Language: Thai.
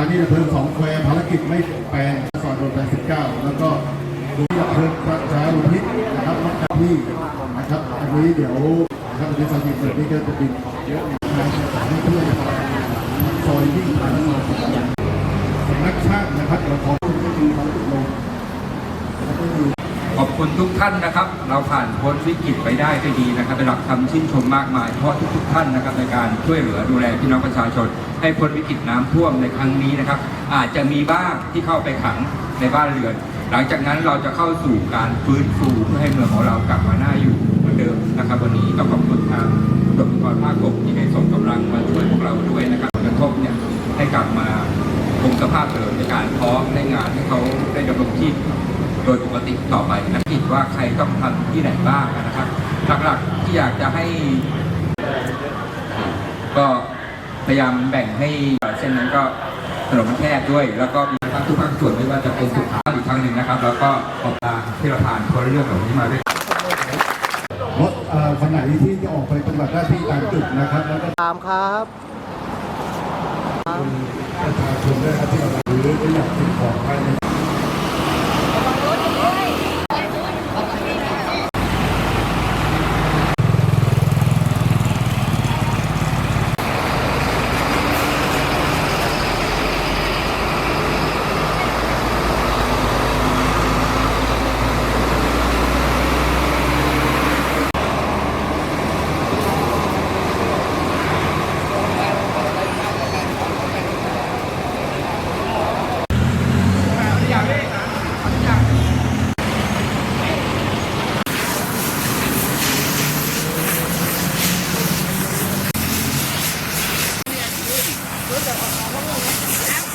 อันนีดับเพิ่มสองแควภารกิจไม่เปลี่ยนแปลงซอยโดนแปดสิบเก้าแล้วก็ดูที่ดับเพิ่มพระชาอุทิศนะครับรับหน้าที่นะครับอันนี้เดี๋ยวนะครับในสถานีเปิดนี่ก็จะเป็นเยอะทางสถานีเพื่อนซอยวิ่งผ่านซอยสำนักช่างนะครับเราขอคุณก็คือความติดลงแล้วก็มี ขอบคุณทุกท่านนะครับ เราผ่านพ้นวิกฤตไปได้ด้วยดีนะครับได้รับคำชื่นชมมากมายเพราะทุกๆท่านนะครับในการช่วยเหลือดูแลพี่น้องประชาชน ให้พ้นวิกฤตน้ำท่วมในครั้งนี้นะครับ อาจจะมีบ้างที่เข้าไปขังในบ้านเรือน หลังจากนั้นเราจะเข้าสู่การฟื้นฟูเพื่อให้เมืองของเรากลับมาหน้าอยู่เหมือนเดิมนะครับวันนี้ต้องขอบคุณทางตำรวจภูธรภาคหกที่ได้ส่งกำลังมาช่วยพวกเราด้วยนะครับกระทบเนี่ยให้กลับมาคงสภาพเดิมในการพร้อมในงานให้เขาได้ดำรงชีพ โดยปกติต่อไปนะคิดว่าใครต้องทำที่ไหนบ้างนะครับหลักๆที่อยากจะให้ ก็พยายามแบ่งให้เส้นนั้นก็ถนนมันแคบด้วย แล้วก็มีทุกภาคส่วนไม่ว่าจะเป็นสุขาอีกครั้งหนึ่งนะครับ แล้วก็ขอบตาที่เราผ่านคนละเรื่องเหล่านี้มาด้วยรถเอ่อคันไหนที่จะออกไปปฏิบัติหน้าที่ตามจุดนะครับแล้วก็ตามครับประชาชนด้วยครับที่เราหรือไม่อยากติดของภายใน 何?